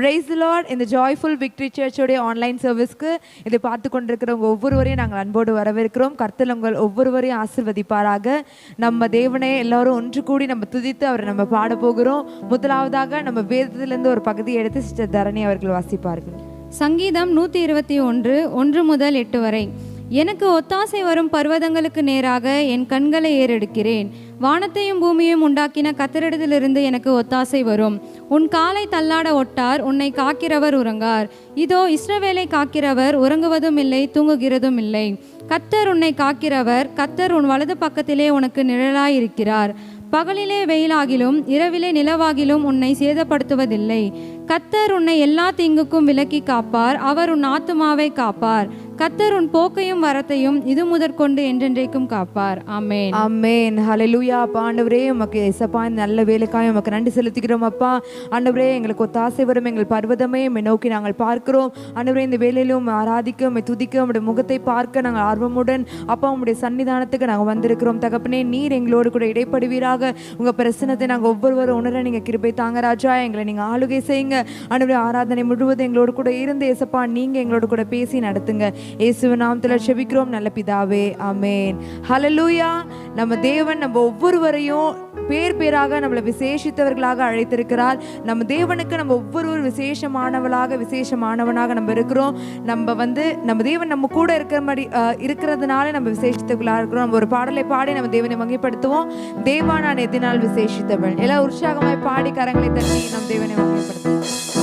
Price Lord இந்த joyful victory சர்ச்சோடைய online சர்வீஸ்க்கு இதை பார்த்து கொண்டிருக்கிறவங்க ஒவ்வொருவரையும் நாங்கள் அன்போடு வரவேற்கிறோம். கர்த்தலங்கள் உங்கள் ஒவ்வொருவரையும் ஆசிர்வதிப்பாராக. நம்ம தேவனே எல்லாரும் ஒன்று கூடி நம்ம துதித்து அவரை நம்ம பாட போகிறோம். முதலாவதாக நம்ம வேதத்திலிருந்து ஒரு பகுதியை எடுத்து சிஸ்டர் தரணி அவர்கள் வாசிப்பார்கள். சங்கீதம் நூற்றி இருபத்தி ஒன்று ஒன்று முதல் எட்டு வரை. எனக்கு ஒத்தாசை வரும் பர்வதங்களுக்கு நேராக என் கண்களை ஏறெடுக்கிறேன். வானத்தையும் பூமியையும் உண்டாக்கின கத்தரிடத்திலிருந்து எனக்கு ஒத்தாசை வரும். உன் காலை தள்ளாட ஒட்டார் உன்னை காக்கிறவர் உறங்கார். இதோ இஸ்ரவேலை காக்கிறவர் உறங்குவதும் இல்லை தூங்குகிறதும் இல்லை. கத்தர் உன்னை காக்கிறவர் கத்தர் உன் வலது பக்கத்திலே உனக்கு நிழலாயிருக்கிறார். பகலிலே வெயிலாகிலும் இரவிலே நிலவாகிலும் உன்னை சேதப்படுத்துவதில்லை. கத்தர் உன்னை எல்லா தீங்குக்கும் விலக்கி காப்பார் அவர் உன் ஆத்துமாவை காப்பார். கத்தர் உன் போக்கையும் வரத்தையும் இது முதற்கொண்டு என்றென்றைக்கும் காப்பார். ஆமென். அம்மேன் ஹalleluya அப்பா ஆண்டவரே உமக்கு இசப்பா இந்த நல்ல வேலைக்காய் உமக்கு நன்றி செலுத்துகிறோம் அப்பா. ஆண்டவரே எங்களுக்கு ஒத்தாசை வரும் எங்கள் பர்வதமே உம்மை நோக்கி நாங்கள் பார்க்கிறோம். ஆண்டவரே இந்த வேலையிலும் ஆராதிக்க உம்மை துதிக்க உம்முடைய முகத்தை பார்க்க நாங்கள் ஆர்வமுடன் அப்பா உம்முடைய சன்னிதானத்துக்கு நாங்கள் வந்திருக்கிறோம். தகப்பனே நீர் எங்களோடு கூட இடைப்படுவீராக. உங்கள் பிரசனத்தை நாங்கள் ஒவ்வொருவரும் உணர நீங்கள் கிருபை தாங்க ராஜா. எங்களை நீங்கள் ஆளுகை செய்யுங்க. ஆண்டவரே ஆராதனை முழுவதும் எங்களோடு கூட இருந்து ஏசப்பா நீங்கள் எங்களோடு கூட பேசி நடத்துங்க. இயேசுவ நாமத்தில் செபிக்கிறோம். நல்ல பிதாவே அமேன் ஹலலூயா நம்ம தேவன் நம்ம ஒவ்வொருவரையும் பேர் பேராக நம்மளை விசேஷித்தவர்களாக அழைத்திருக்கிறார். நம்ம தேவனுக்கு நம்ம ஒவ்வொருவரும் விசேஷமானவளாக விசேஷமானவனாக நம்ம இருக்கிறோம். நம்ம வந்து நம்ம தேவன் நம்ம கூட இருக்கிற மாதிரி அஹ், இருக்கிறதுனால நம்ம விசேஷித்தவர்களாக இருக்கிறோம். நம்ம ஒரு பாடலை பாடி நம்ம தேவனை வகைப்படுத்துவோம் தேவா நான் எதினால் விசேஷித்தவள். எல்லாம் உற்சாகமாய் பாடி கரங்களை தட்டி நம் தேவனை வகைப்படுத்துவோம்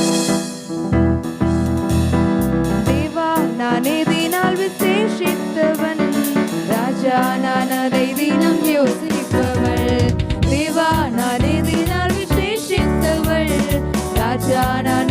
நான் எதினால் விசேஷித்தவன். ராஜா நான் அதை தினம் யோசிப்பவள். தேவா நான் எதினால் விசேஷித்தவள். ராஜா நான்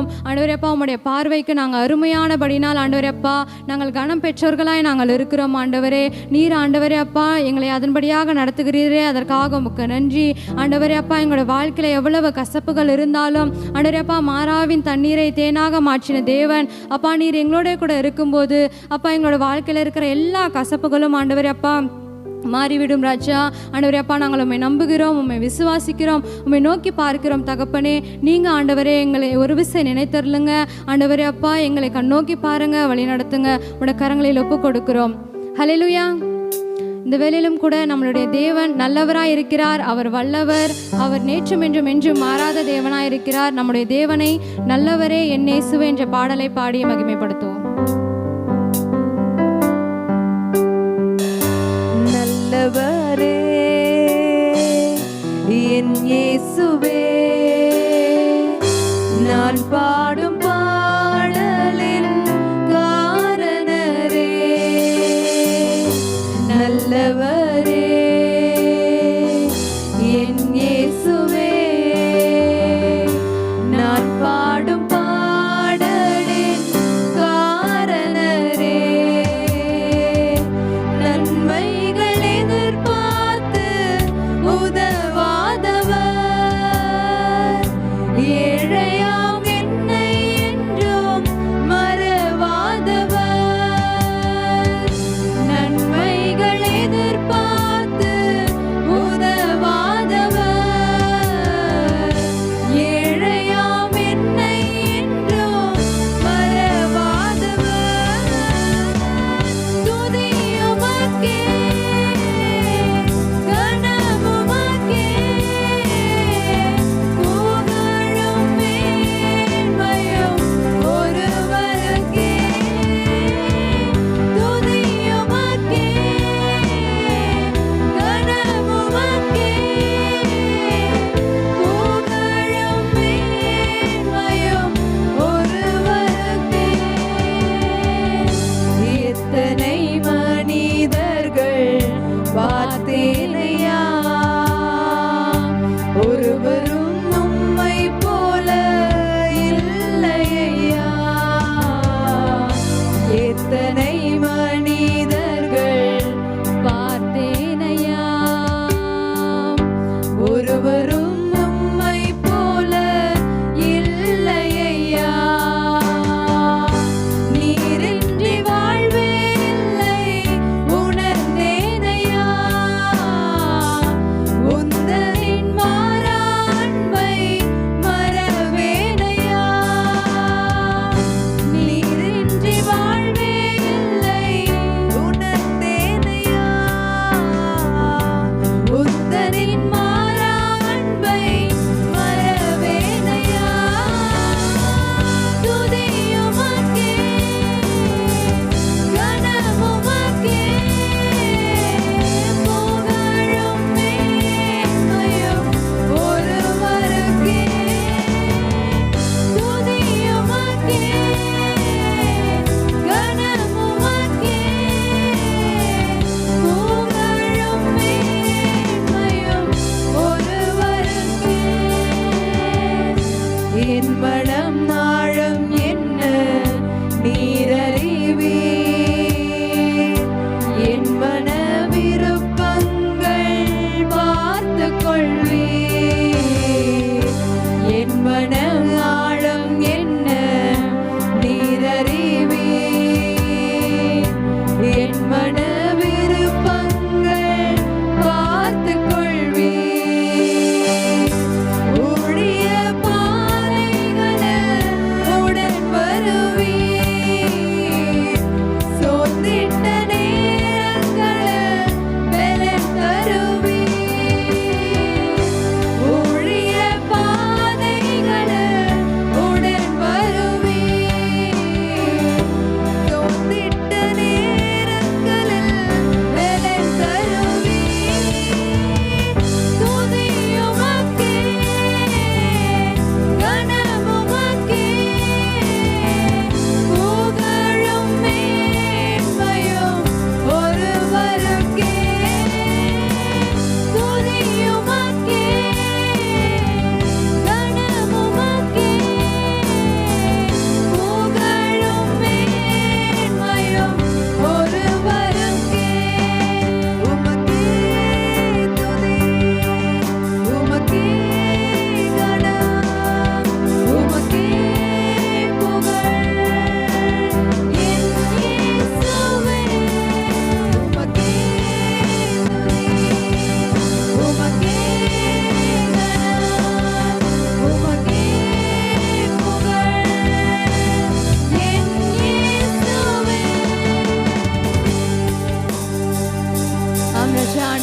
இருக்கிறோம் ஆண்டவரப்பா உம்முடைய பார்வைக்கு நாங்கள் அருமையானபடினால் ஆண்டவரப்பா நாங்கள் கனம் பெற்றோர்களாய் நாங்கள் இருக்கிறோம் ஆண்டவரே. நீர் ஆண்டவரே அப்பா எங்களை அதன்படியாக நடத்துகிறீரே அதற்காக உமக்கு நன்றி. ஆண்டவரே அப்பா எங்களோட வாழ்க்கையில் எவ்வளவு கசப்புகள் இருந்தாலும் ஆண்டவரப்பா மாறாவின் தண்ணீரை தேனாக மாற்றின தேவன். அப்பா நீர் எங்களோட கூட இருக்கும்போது அப்பா எங்களோட வாழ்க்கையில் இருக்கிற எல்லா கசப்புகளும் ஆண்டவரே அப்பா மாறிவிடும் ராஜா. ஆண்டவரே அப்பா நாங்கள் உண்மை நம்புகிறோம் உண்மை விசுவாசிக்கிறோம் உண்மை நோக்கி பார்க்கிறோம் தகப்பனே. நீங்கள் ஆண்டவரே எங்களை ஒரு விசை நினைத்தருளுங்க. ஆண்டவரே அப்பா எங்களை கண்ணோக்கி பாருங்க வழி நடத்துங்க. உட கரங்களில் ஒப்பு கொடுக்கிறோம் ஹலெலுயா இந்த வேலையிலும் கூட நம்மளுடைய தேவன் நல்லவராய் இருக்கிறார் அவர் வல்லவர். அவர் நேற்றும் என்றும் என்றும் மாறாத தேவனாய் இருக்கிறார் நம்முடைய தேவனை நல்லவரே என் நேசுவே என்ற பாடலை பாடி மகிமைப்படுத்துவோம்.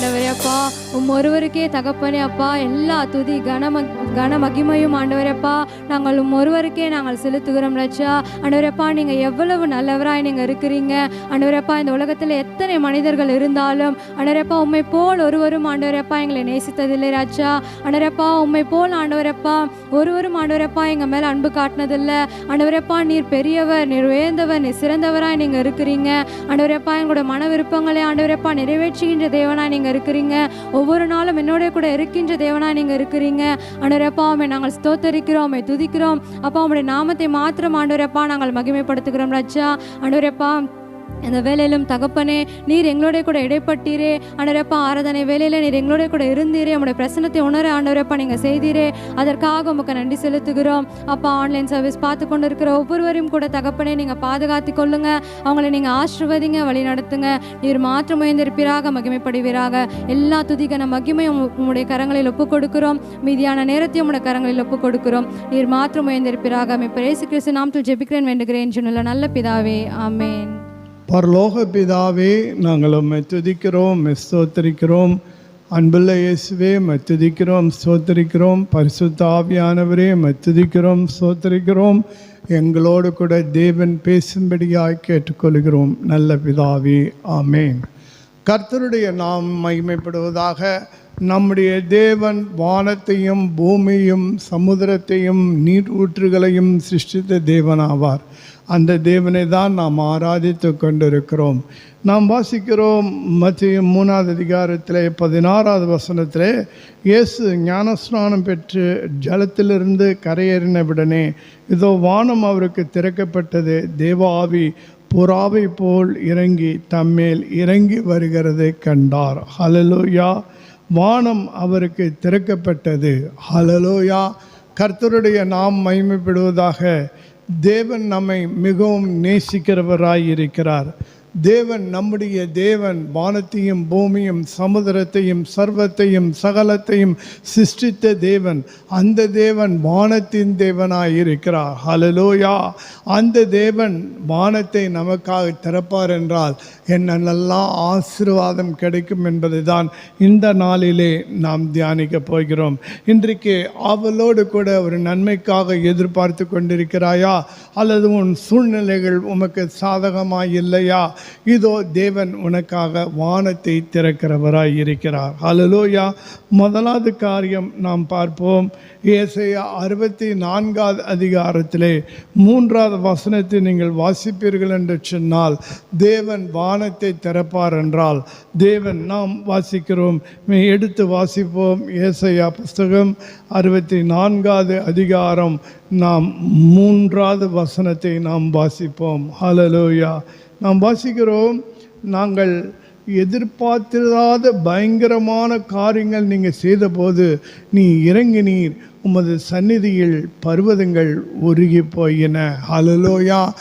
ஆண்டவரே அப்பா உம் ஒருவருக்கே தகப்பனே அப்பா எல்லா துதி கனம கன மகிமையும் ஆண்டவரப்பா நாங்கள் உம் ஒருவருக்கே நாங்கள் செலுத்துகிறோம் ரச்சா ஆண்டவரப்பா நீங்கள் நீங்க எவ்வளவு நல்லவராய் நீங்க இருக்கிறீங்க ஆண்டவரப்பா இந்த உலகத்துல எத்தனை மனிதர்கள் இருந்தாலும் ஆண்டவரப்பா உண்மை உம்மை போல் ஒருவரும் ஆண்டவரப்பா எங்களை நேசித்ததில்லை ராஜா ஆண்டவரப்பா உண்மை போல் ஆண்டவரப்பா ஒருவரும் ஆண்டவரப்பா எங்கள் எங்க மேல அன்பு காட்டினதில்லை ஆண்டவரப்பா நீர் பெரியவர் நீர் உயர்ந்தவர் நீர் சிறந்தவராய் நீங்க இருக்கிறீங்க ஆண்டவரப்பா எங்களோட மன விருப்பங்களை ஆண்டவரப்பா நிறைவேற்றுகின்ற தேவனாய் நீங்க இருக்கிறீங்க. ஒவ்வொரு நாளும் என்னோட கூட இருக்கின்ற தேவனா நீங்க இருக்கிறீங்க. ஆண்டவரேப்பா உண்மை நாங்கள் ஸ்தோத்தரிக்கிறோம் துதிக்கிறோம். அப்பா உங்களுடைய நாமத்தை மாத்திரம் ஆண்டவரேப்பா நாங்கள் மகிமைப்படுத்துகிறோம் ரச்சா ஆண்டவரேப்பா இந்த வேலையிலும் தகப்பனே நீர் எங்களோட கூட இடைப்பட்டீரே. ஆண்டவரப்பா ஆராதனை வேலையில் நீர் எங்களோட கூட இருந்தீரே. உங்களுடைய பிரசனத்தை உணர ஆண்டவரப்பா நீங்கள் செய்தீரே. அதற்காக உமக்கு நன்றி செலுத்துகிறோம். அப்பா ஆன்லைன் சர்வீஸ் பார்த்து கொண்டு இருக்கிற ஒவ்வொருவரையும் கூட தகப்பனே நீங்கள் பாதுகாத்து கொள்ளுங்க. அவங்களை நீங்கள் ஆசிர்வதிங்க வழி நடத்துங்க. நீர் மாற்றம் உயர்ந்திருப்பீராக மகிமைப்படுவீராக. எல்லா துதிகன மகிமையும் உங்களுடைய கரங்களில் ஒப்புக் கொடுக்கிறோம். மீதியான நேரத்தையும் உடைய கரங்களில் ஒப்புக் கொடுக்கிறோம். நீர் மாற்றம் உயர்ந்திருப்பீராக. பிரேசு கிறிஸ்து நாம் ஜெபிக்கிறேன் வேண்டுகிறேன் சொன்ன நல்ல பிதாவே. ஆமேன். பரலோக பிதாவே நாங்கள் உம்மை துதிக்கிறோம் ஸ்தோத்தரிக்கிறோம். அன்புள்ள இயேசுவே உம்மை ஸ்தோத்தரிக்கிறோம். பரிசுத்தாவியானவரே ஆவியானவரே ஸ்தோத்தரிக்கிறோம். எங்களோடு கூட தேவன் பேசும்படியாய் கேட்டுக்கொள்கிறோம். நல்ல பிதாவே ஆமேன். கர்த்தருடைய நாம் மகிமைப்படுவதாக நம்முடைய தேவன் வானத்தையும் பூமியும் சமுத்திரத்தையும் நீர் ஊற்றுகளையும் சிருஷ்டித்த தேவனாவார். அந்த தேவனை தான் நாம் ஆராதித்து கொண்டிருக்கிறோம். நாம் வாசிக்கிறோம் மத்திய மூணாவது அதிகாரத்தில் பதினாறாவது வசனத்தில் இயேசு ஞானஸ்நானம் பெற்று ஜலத்திலிருந்து கரையேறினவுடனே இதோ வானம் அவருக்கு திறக்கப்பட்டது தேவாவி புறாவை போல் இறங்கி தம்மேல் இறங்கி வருகிறதை கண்டார். ஹலலோயா வானம் அவருக்கு திறக்கப்பட்டது. ஹலலோயா கர்த்தருடைய நாம் மைமைப்படுவதாக தேவன் நம்மை மிகவும் நேசிக்கிறவராய் இருக்கிறார் தேவன் நம்முடைய தேவன் வானத்தையும் பூமியும் சமுதிரத்தையும் சர்வத்தையும் சகலத்தையும் சிருஷ்டித்த தேவன். அந்த தேவன் வானத்தின் தேவனாய் இருக்கிறார் ஹலலோயா அந்த தேவன் வானத்தை நமக்காக திறப்பார் என்றால் என்ன நல்லா ஆசீர்வாதம் கிடைக்கும் என்பதை தான் இந்த நாளிலே நாம் தியானிக்க போகிறோம். இன்றைக்கு அவளோடு கூட ஒரு நன்மைக்காக எதிர்பார்த்து கொண்டிருக்கிறாயா? அல்லது உன் சூழ்நிலைகள் உமக்கு சாதகமாக இல்லையா? இதோ தேவன் உனக்காக வானத்தை திறக்கிறவராய் இருக்கிறார். அலலோயா முதலாவது காரியம் நாம் பார்ப்போம். ஏசையா அறுபத்தி நான்காவது அதிகாரத்திலே மூன்றாவது வசனத்தை நீங்கள் வாசிப்பீர்கள் என்று சொன்னால் தேவன் வான வானத்தை திறப்பார் என்றால் தேவன் நாம் வாசிக்கிறோம். மே- எடுத்து வாசிப்போம். ஏசையா புஸ்தகம் அறுபத்தி நான்காவது அதிகாரம். நாம் மூன்றாவது வசனத்தை நாம் வாசிப்போம். ஹலலோயா நாம் வாசிக்கிறோம். நாங்கள் எதிர்பார்த்திராத பயங்கரமான காரியங்கள் நீங்கள் செய்தபோது நீ இறங்கினீர். உமது சந்நிதியில் பர்வதங்கள் உருகி போயின. அலலோயா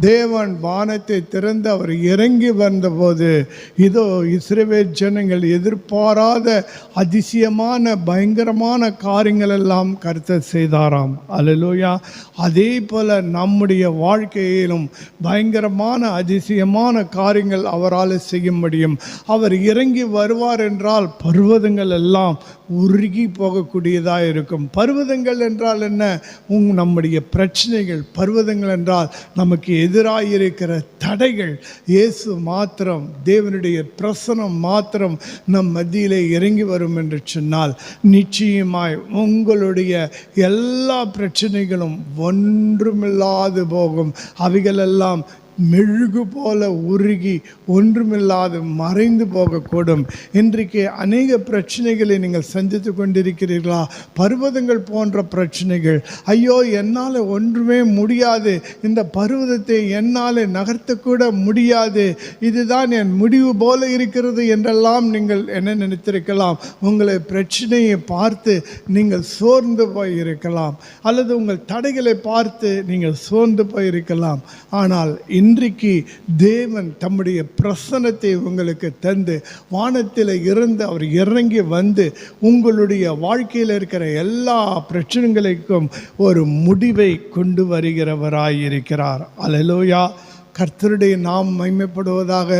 தேவன் வானத்தை திறந்து அவர் இறங்கி வந்தபோது இதோ இஸ்ரேவேல் ஜனங்கள் எதிர்பாராத அதிசயமான பயங்கரமான காரியங்கள் எல்லாம் கருத்தை செய்தாராம். அல்லேலூயா. அதே போல நம்முடைய வாழ்க்கையிலும் பயங்கரமான அதிசயமான காரியங்கள் அவரால் செய்ய முடியும். அவர் இறங்கி வருவார் என்றால் பர்வதங்கள் எல்லாம் உருகி போகக்கூடியதாக இருக்கும். பர்வதங்கள் என்றால் என்ன? உங் நம்முடைய பிரச்சனைகள் பர்வதங்கள் என்றால் நமக்கு எதிராக இருக்கிற தடைகள். இயேசு மாத்திரம் தேவனுடைய பிரசனம் மாத்திரம் நம் மத்தியிலே இறங்கி வரும் என்று சொன்னால் நிச்சயமாய் உங்களுடைய எல்லா பிரச்சனைகளும் ஒன்றுமில்லாது போகும். அவைகளெல்லாம் மெழுகு போல உருகி ஒன்றுமில்லாது மறைந்து போகக்கூடும். இன்றைக்கு அநேக பிரச்சனைகளை நீங்கள் சந்தித்து கொண்டிருக்கிறீர்களா? பர்வதங்கள் போன்ற பிரச்சனைகள். ஐயோ என்னால் ஒன்றுமே முடியாது. இந்த பர்வதத்தை என்னால் நகர்த்தக்கூட முடியாது. இதுதான் என் முடிவு போல இருக்கிறது என்றெல்லாம் நீங்கள் என்ன நினைத்திருக்கலாம்? உங்களை பிரச்சனையை பார்த்து நீங்கள் சோர்ந்து போய் இருக்கலாம் அல்லது உங்கள் தடைகளை பார்த்து நீங்கள் சோர்ந்து போயிருக்கலாம். ஆனால் இன் இன்றைக்கு தேவன் தம்முடைய பிரசனத்தை உங்களுக்கு தந்து வானத்தில் இருந்து அவர் இறங்கி வந்து உங்களுடைய வாழ்க்கையில் இருக்கிற எல்லா பிரச்சனைகளுக்கும் ஒரு முடிவை கொண்டு வருகிறவராயிருக்கிறார். இருக்கிறார் கர்த்தருடைய நாம் மைமைப்படுவதாக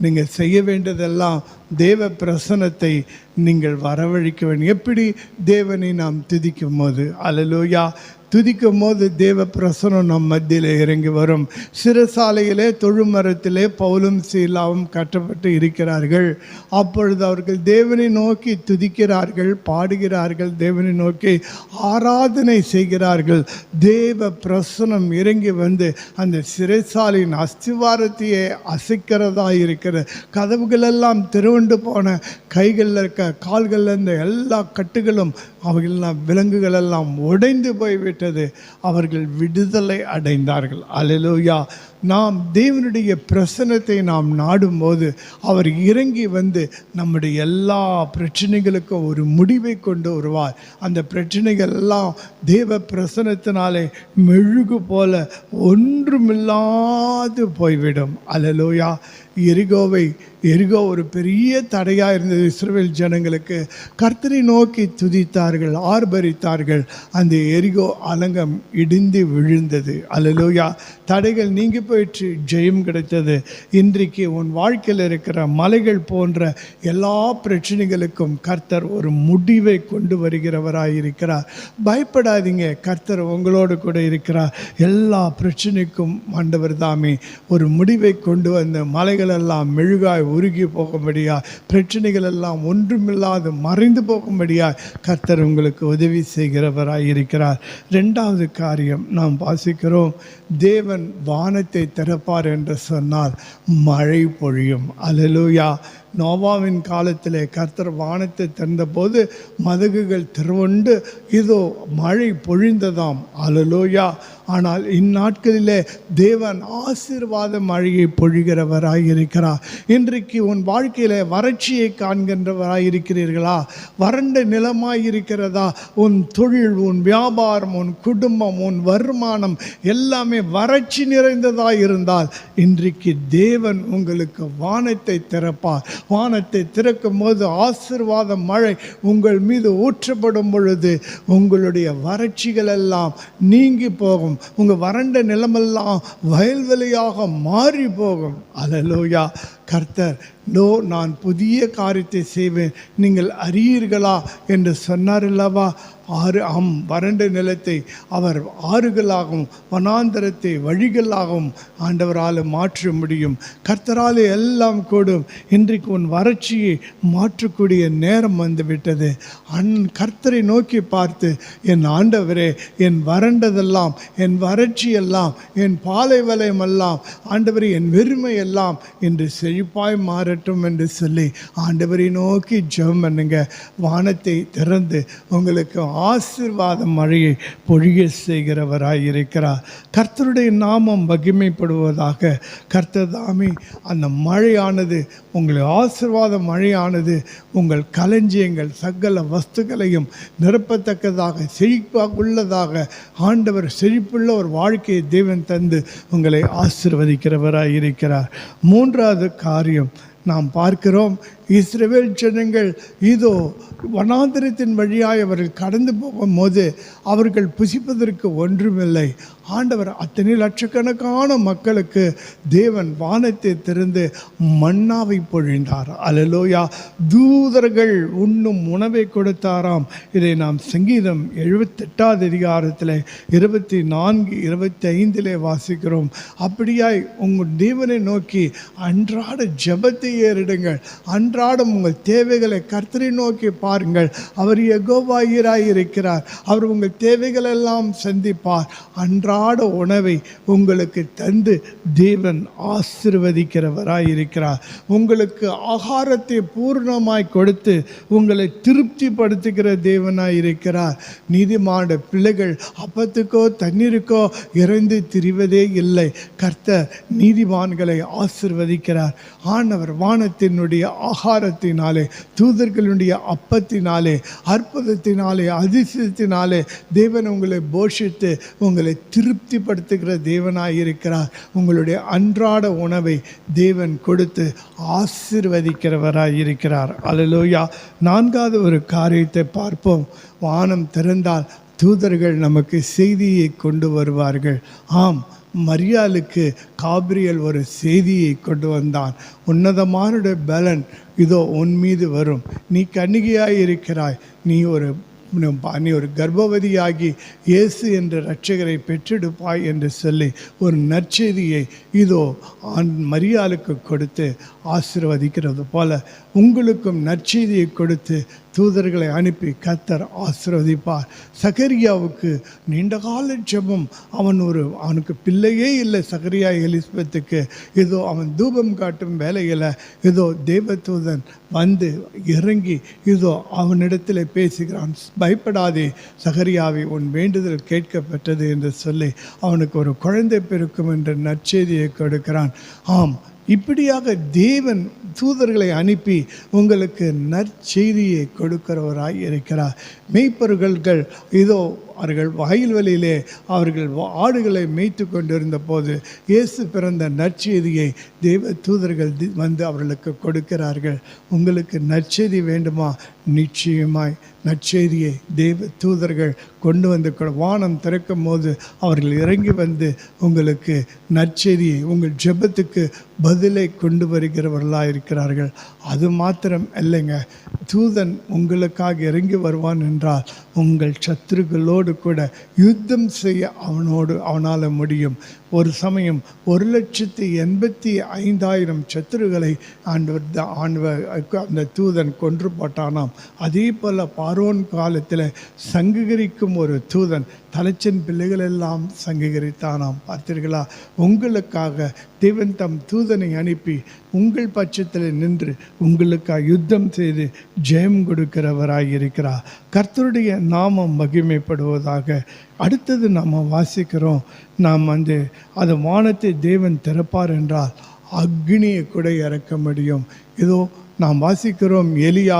நீங்கள் செய்ய வேண்டியதெல்லாம் தேவ பிரசனத்தை நீங்கள் வரவழைக்க வேண்டும். எப்படி தேவனை நாம் திதிக்கும் போது அலலோயா துதிக்கும் போது தேவ பிரசனம் நம் மத்தியில் இறங்கி வரும். சிறுசாலையிலே தொழுமரத்திலே பவுலும் சீலாவும் கட்டப்பட்டு இருக்கிறார்கள். அப்பொழுது அவர்கள் தேவனை நோக்கி துதிக்கிறார்கள் பாடுகிறார்கள் தேவனை நோக்கி ஆராதனை செய்கிறார்கள். தேவ பிரசனம் இறங்கி வந்து அந்த சிறைசாலையின் அஸ்திவாரத்தையே அசைக்கிறதா இருக்கிற கதவுகளெல்லாம் திறவுண்டு போன கைகளில் இருக்க கால்களில் இருந்த எல்லா கட்டுகளும் அவர்கள் விலங்குகளெல்லாம் உடைந்து உடைந்து இருக்கிறது. அவர்கள் விடுதலை அடைந்தார்கள். அலலோயா நாம் தேவனுடைய பிரசனத்தை நாம் நாடும்போது அவர் இறங்கி வந்து நம்முடைய எல்லா பிரச்சனைகளுக்கும் ஒரு முடிவை கொண்டு வருவார். அந்த பிரச்சனைகள் எல்லாம் தேவ பிரசனத்தினாலே மெழுகு போல ஒன்றுமில்லாது போய்விடும். அலலோயா எரிகோவை எரிகோ ஒரு பெரிய தடையாக இருந்தது இஸ்ரேல் ஜனங்களுக்கு. கர்த்தரை நோக்கி துதித்தார்கள் ஆர்பரித்தார்கள் அந்த எரிகோ அலங்கம் இடிந்து விழுந்தது. அலலோயா தடைகள் நீங்கி போயிற்று ஜெயம் கிடைத்தது. இன்றைக்கு உன் வாழ்க்கையில் இருக்கிற மலைகள் போன்ற எல்லா பிரச்சனைகளுக்கும் கர்த்தர் ஒரு முடிவை கொண்டு வருகிறவராயிருக்கிறார். பயப்படாதீங்க கர்த்தர் உங்களோடு கூட இருக்கிறார். எல்லா பிரச்சனைக்கும் ஆண்டவர் தாமே ஒரு முடிவை கொண்டு வந்த மலைகள் எல்லாம் மெழுகாய் உருகி போகும்படியா பிரச்சனைகள் எல்லாம் ஒன்றுமில்லாது மறைந்து போகும்படியா கர்த்தர் உங்களுக்கு உதவி செய்கிறவராய் இருக்கிறார் ரெண்டாவது காரியம் நாம் வாசிக்கிறோம் தேவன் வானத்தை திறப்பார் என்று சொன்னால் மழை பொழியும். அலலூயா நோவாவின் காலத்திலே கர்த்தர் வானத்தை திறந்தபோது மதகுகள் திறவுண்டு இதோ மழை பொழிந்ததாம். அலலோயா ஆனால் இந்நாட்களிலே தேவன் ஆசீர்வாத மழையை பொழிகிறவராய் இருக்கிறார் இன்றைக்கு உன் வாழ்க்கையில் வறட்சியை காண்கின்றவராய் இருக்கிறீர்களா வறண்ட நிலமாய் இருக்கிறதா உன் தொழில் உன் வியாபாரம் உன் குடும்பம் உன் வருமானம் எல்லாமே வறட்சி நிறைந்ததாக இருந்தால் இன்றைக்கு தேவன் உங்களுக்கு வானத்தை திறப்பார். வானத்தை திறக்கும் போது ஆசிர்வாத மழை உங்கள் மீது ஊற்றப்படும் பொழுது உங்களுடைய வறட்சிகள் எல்லாம் நீங்கி போகும். உங்கள் வறண்ட நிலமெல்லாம் வயல்வெளியாக மாறி போகும். அலலோயா கர்த்தர் நோ நான் புதிய காரியத்தை செய்வேன். நீங்கள் அறியீர்களா? என்று சொன்னார் அல்லவா ஆறு அம் வறண்ட நிலத்தை அவர் ஆறுகளாகவும் வனாந்தரத்தை வழிகளாகவும் ஆண்டவரால் மாற்ற முடியும். கர்த்தரால் எல்லாம் கூடும். இன்றைக்கு உன் வறட்சியை மாற்றக்கூடிய நேரம் வந்துவிட்டது. அன் கர்த்தரை நோக்கி பார்த்து என் ஆண்டவரே என் வறண்டதெல்லாம் என் வறட்சியெல்லாம் என் பாலை வலயமெல்லாம் ஆண்டவரே என் வெறுமை எல்லாம் என்று செழிப்பாய் மாறட்டும் என்று சொல்லி ஆண்டவரை நோக்கி ஜெபம் பண்ணுங்க. வானத்தை திறந்து உங்களுக்கு ஆசீர்வாத மழையை பொழிய செய்கிறவராய் இருக்கிறார். கர்த்தருடைய நாமம் மகிமைப்படுவதாக கர்த்தர் தாமே அந்த மழையானது உங்களை ஆசிர்வாத மழையானது உங்கள் களஞ்சியங்கள் சகல வஸ்துக்களையும் நிரப்பத்தக்கதாக செழிப்பாக உள்ளதாக ஆண்டவர் செழிப்புள்ள ஒரு வாழ்க்கையை தேவன் தந்து உங்களை ஆசிர்வதிக்கிறவராய் இருக்கிறார். மூன்றாவது காரியம். நாம் பார்க்கிறோம் இஸ்ரவேல் ஜனங்கள் இதோ வனாந்திரத்தின் வழியாய் அவர்கள் கடந்து போகும்போது அவர்கள் புசிப்பதற்கு ஒன்றுமில்லை. ஆண்டவர் அத்தனை லட்சக்கணக்கான மக்களுக்கு தேவன் வானத்தை திறந்து மன்னாவை பொழிந்தார். அலலோயா தூதர்கள் உண்ணும் உணவை கொடுத்தாராம். இதை நாம் சங்கீதம் எழுபத்தெட்டாவது அதிகாரத்தில் இருபத்தி நான்கு இருபத்தி ஐந்திலே வாசிக்கிறோம். அப்படியாய் உங்கள் தேவனை நோக்கி அன்றாட ஜெபத்தை ஏறிடுங்கள். அன்றாடம் உங்கள் தேவைகளை கர்த்தரை நோக்கி பாருங்கள். அவர் எகோவாயிராய் இருக்கிறார் அவர் உங்கள் தேவைகளெல்லாம் சந்திப்பார். அன்றாட உணவை உங்களுக்கு தந்து தேவன் ஆசிர்வதிக்கிறவராய் இருக்கிறார் உங்களுக்கு ஆகாரத்தை பூர்ணமாய் கொடுத்து உங்களை திருப்திப்படுத்துகிற தேவனாய் இருக்கிறார் நீதிமான பிள்ளைகள் அப்பத்துக்கோ தண்ணீருக்கோ இறைந்து திரிவதே இல்லை. கர்த்தர் நீதிமான்களை ஆசிர்வதிக்கிறார். ஆண்டவர் வானத்தினுடைய ஆகாரத்தினாலே தூதர்களுடைய அப்பத்தினாலே அற்புதத்தினாலே அதிசயத்தினாலே தேவன் உங்களை போஷித்து உங்களை திருப்திப்படுத்துகிற தேவனாக இருக்கிறார் உங்களுடைய அன்றாட உணவை தேவன் கொடுத்து ஆசிர்வதிக்கிறவராக இருக்கிறார் அல்லேலூயா நான்காவது ஒரு காரியத்தை பார்ப்போம். வானம் திறந்தால் தூதர்கள் நமக்கு செய்தியை கொண்டு வருவார்கள். ஆம் மரியாளுக்கு காபிரியல் ஒரு செய்தியை கொண்டு வந்தான். உன்னதமானுடைய பலன் இதோ உன் மீது வரும். நீ கன்னிகையாய் இருக்கிறாய். நீ ஒரு நீ ஒரு கர்ப்பவதியாகி இயேசு என்ற இரட்சகரை பெற்றெடுப்பாய் என்று சொல்லி ஒரு நற்செய்தியை இதோ ஆண் மரியாளுக்கு கொடுத்து ஆசிர்வதிக்கிறது போல உங்களுக்கும் நற்செய்தியை கொடுத்து தூதர்களை அனுப்பி கத்தர் ஆசிர்வதிப்பார். சகரியாவுக்கு நீண்ட கால ஜெபம். அவன் ஒரு அவனுக்கு பிள்ளையே இல்லை. சகரியா எலிசபெத்துக்கு ஏதோ அவன் தூபம் காட்டும் வேலையில் ஏதோ தேவதூதன் வந்து இறங்கி இதோ அவனிடத்தில் பேசுகிறான். பயப்படாதே சகரியாவை உன் வேண்டுதல் கேட்கப்பட்டது என்று சொல்லி அவனுக்கு ஒரு குழந்தை பிறக்கும் என்ற நற்செய்தியை கொடுக்கிறான். ஆம் இப்படியாக தேவன் தூதர்களை அனுப்பி உங்களுக்கு நற்செய்தியை கொடுக்கிறவராய் இருக்கிறார். மெய்ப்பொருள்கள் இதோ அவர்கள் வயல்வெளியிலே அவர்கள் வா- ஆடுகளை மேய்த்து கொண்டிருந்த போது இயேசு பிறந்த நற்செய்தியை தேவ தூதர்கள் தி- வந்து அவர்களுக்கு கொடுக்கிறார்கள். உங்களுக்கு நற்செய்தி வேண்டுமா? நிச்சயமாய் நற்செய்தியை தேவ தூதர்கள் கொண்டு வந்து கொ- வானம் திறக்கும் போது அவர்கள் இறங்கி வந்து உங்களுக்கு நற்செய்தியை உங்கள் ஜெபத்துக்கு பதிலை கொண்டு வருகிறவர்களாக இருக்கிறார்கள். அது மாத்திரம் இல்லைங்க தூதன் உங்களுக்காக இறங்கி வருவான் என்றால் உங்கள் சத்துருக்களோடு கூட யுத்தம் செய்ய அவனோடு அவனால் முடியும். ஒரு சமயம் ஒரு லட்சத்தி எண்பத்தி ஐந்தாயிரம் சத்துருகளை ஆண்டவர் த- ஆண்டவர் அந்த தூதன் கொன்று போட்டானாம். அதே போல் பார்வோன் காலத்தில் சங்ககரிக்கும் ஒரு தூதன் தலைச்சின் பிள்ளைகள் எல்லாம் சங்ககரித்தானாம். பார்த்தீர்களா? உங்களுக்காக தேவன் தம் தூதனை அனுப்பி உங்கள் பட்சத்தில் நின்று உங்களுக்காக யுத்தம் செய்து ஜெயம் கொடுக்கிறவராய் இருக்கிறார் கர்த்தருடைய நாமம் மகிமைப்படுவதாக அடுத்தது நாம் வாசிக்கிறோம். நாம் வந்து அந்த வானத்தை தேவன் திறப்பார் என்றால் அக்னியை கூட இறக்க முடியும். இதோ நாம் வாசிக்கிறோம் எலியா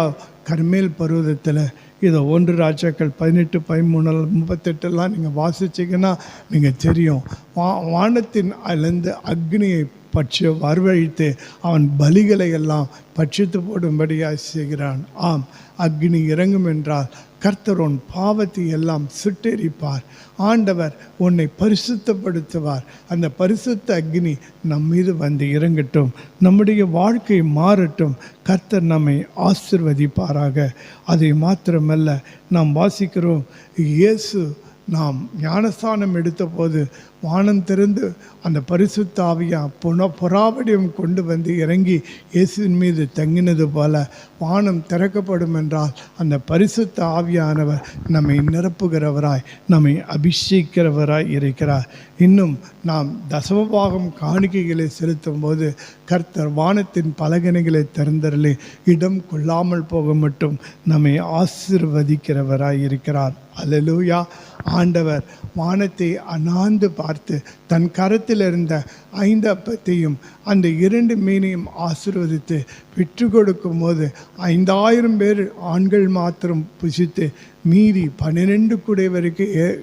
கர்மேல் பருவதத்தில். இதோ ஒன்று ராஜாக்கள் பதினெட்டு பதிமூணு முப்பத்தெட்டெல்லாம் நீங்கள் வாசிச்சிங்கன்னா நீங்கள் தெரியும். வா வானத்தின் அதிலிருந்து அக்னியை பட்சி வரவழைத்து அவன் பலிகளை எல்லாம் பட்சித்து போடும்படியாக செய்கிறான். ஆம் அக்னி இறங்கும் என்றால் கர்த்தரோன் பாவத்தை எல்லாம் சுட்டெரிப்பார். ஆண்டவர் உன்னை பரிசுத்தப்படுத்துவார். அந்த பரிசுத்த அக்னி நம் மீது வந்து இறங்கட்டும். நம்முடைய வாழ்க்கை மாறட்டும். கர்த்தர் நம்மை ஆசிர்வதிப்பாராக. அதை மாத்திரமல்ல நாம் வாசிக்கிறோம். இயேசு நாம் ஞானஸ்தானம் எடுத்தபோது வானம் திறந்து அந்த பரிசுத்த ஆவியா புன புறாவடியம் கொண்டு வந்து இறங்கி இயேசுவின் மீது தங்கினது போல வானம் திறக்கப்படும் என்றால் அந்த பரிசுத்த ஆவியானவர் நம்மை நிரப்புகிறவராய் நம்மை அபிஷேகிக்கிறவராய் இருக்கிறார். இன்னும் நாம் தசமபாகம் காணிக்கைகளை செலுத்தும் போது கர்த்தர் வானத்தின் பலகனைகளை திறந்தரலே இடம் கொள்ளாமல் போக மட்டும் நம்மை ஆசிர்வதிக்கிறவராய் இருக்கிறார். அலலூயா ஆண்டவர் வானத்தை அனாந்து பார்த்து தன் கரத்தில் இருந்த ஐந்து அப்பத்தையும் அந்த இரண்டு மீனையும் ஆசிர்வதித்து விற்று கொடுக்கும் போது ஐந்தாயிரம் பேர் ஆண்கள் மாத்திரம் புசித்து மீறி பன்னிரெண்டு குடை வரைக்கும் ஏ-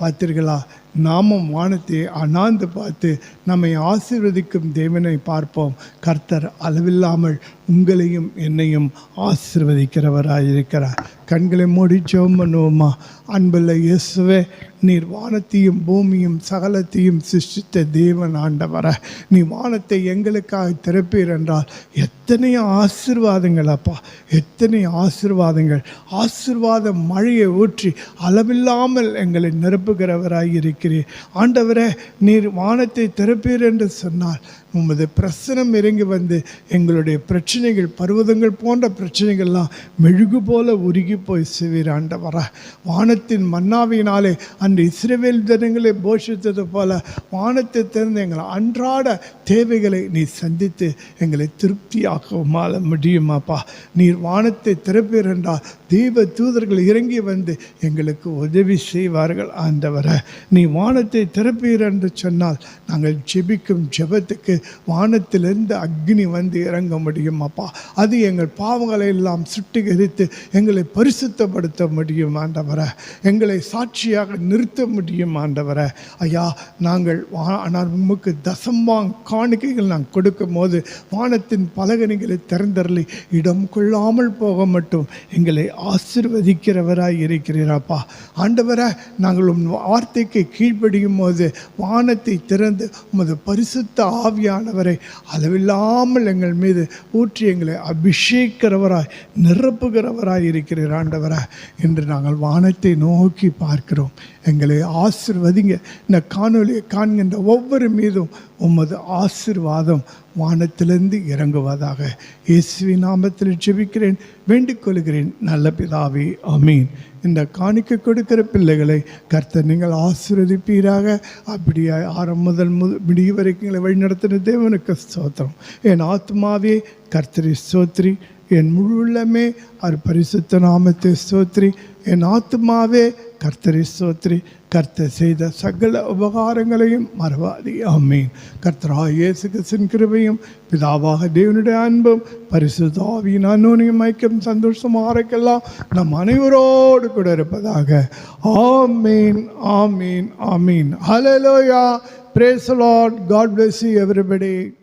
பார்த்தீர்களா? நாமும் வானத்தை அண்ணாந்து பார்த்து நம்மை ஆசிர்வதிக்கும் தேவனை பார்ப்போம். கர்த்தர் அளவில்லாமல் உங்களையும் என்னையும் ஆசீர்வதிக்கிறவராயிருக்கிறார். கண்களை மூடி ஜெபம் பண்ணுவோமா அன்புள்ள இயேசுவே நீர் வானத்தையும் பூமியும் சகலத்தையும் சிருஷ்டித்த தேவன் ஆண்டவர நீ வானத்தை எங்களுக்காக திறப்பீர் என்றால் எத்தனை ஆசிர்வாதங்கள் அப்பா எத்தனை ஆசிர்வாதங்கள். ஆசிர்வாத மழையை ஊற்றி அளவில்லாமல் எங்களை நிரப்புகிறவராய் இருக்கிறீர். ஆண்டவரே நீர் வானத்தை திறப்பீர் என்று சொன்னால் உமது பிரசனம் இறங்கி வந்து எங்களுடைய பிரச்சனைகள் பருவதங்கள் போன்ற பிரச்சனைகள்லாம் மெழுகு போல உருகி போய் செய்வீர் வர வானத்தின் மன்னாவினாலே அன்று இஸ்ரேவேல் தினங்களை போஷித்தது போல வானத்தை திறந்து எங்களை அன்றாட தேவைகளை நீ சந்தித்து எங்களை திருப்தியாக்க மால முடியுமாப்பா. நீர் வானத்தை திறப்பீர் என்றால் தெய்வ தூதர்கள் இறங்கி வந்து எங்களுக்கு உதவி செய்வார்கள் ஆண்டவரை. நீ வானத்தை திறப்பீர் என்று சொன்னால் நாங்கள் ஜெபிக்கும் ஜெபத்துக்கு வானத்திலிருந்து அக்னி வந்து இறங்க முடியும் அப்பா. அது எங்கள் பாவங்களை எல்லாம் சுட்டிகரித்து எங்களை பரிசுத்தப்படுத்த முடியும் ஆண்டவரை. எங்களை சாட்சியாக நிறுத்த முடியும் ஆண்டவரை. ஐயா நாங்கள் வா- ஆனால் உமக்கு தசம்பாங் காணிக்கைகள் நான் கொடுக்கும் போது வானத்தின் பலகணிகளை திறந்தரலி இடம் கொள்ளாமல் போக மட்டும் எங்களை ஆசிர்வதிக்கிறவராய் இருக்கிறீராப்பா ஆண்டவரை நாங்கள் உம் வார்த்தைக்கு கீழ்ப்படியும் போது வானத்தை திறந்து உமது பரிசுத்த ஆவியானவரை அளவில்லாமல் எங்கள் மீது ஊற்றி எங்களை அபிஷேக்கிறவராய் நிரப்புகிறவராய் இருக்கிற ஆண்டவரா. என்று நாங்கள் வானத்தை நோக்கி பார்க்கிறோம். எங்களை ஆசிர்வதிங்க. இந்த காணொலியை காண்கின்ற ஒவ்வொரு மீதும் உமது ஆசிர்வாதம் வானத்திலிருந்து இறங்குவதாக இயேசுவி நாமத்தில் ஜெபிக்கிறேன் வேண்டிக் கொள்கிறேன். நல்ல பிதாவே அமீன் இந்த காணிக்க கொடுக்கிற பிள்ளைகளை கர்த்தர் நீங்கள் ஆசீர்வதிப்பீராக. அப்படியே ஆரம்ப முதல் முது விடிய வரைக்கும் எங்களை வழிநடத்தின தேவனுக்கு ஸ்தோத்திரம். என் ஆத்மாவே கர்த்தரி ஸ்தோத்ரி என் முழு உள்ளமே அவர் பரிசுத்த நாமத்தை ஸ்தோத்ரி என் ஆத்மாவே கர்த்தரை சோத்ரி கர்த்தர் செய்த சகல உபகாரங்களையும் மறவாதி. ஆமீன். கர்த்தரா இயேசு கிறிஸ்தின் கிருபையும் பிதாவாக தேவனுடைய அன்பும் பரிசுத்தாவியின் அன்னோனியும் ஐக்கியம் சந்தோஷமாகலாம் நம் அனைவரோடு கூட இருப்பதாக. ஆமீன் ஆமீன் ஆமீன். Hallelujah praise the lord. God bless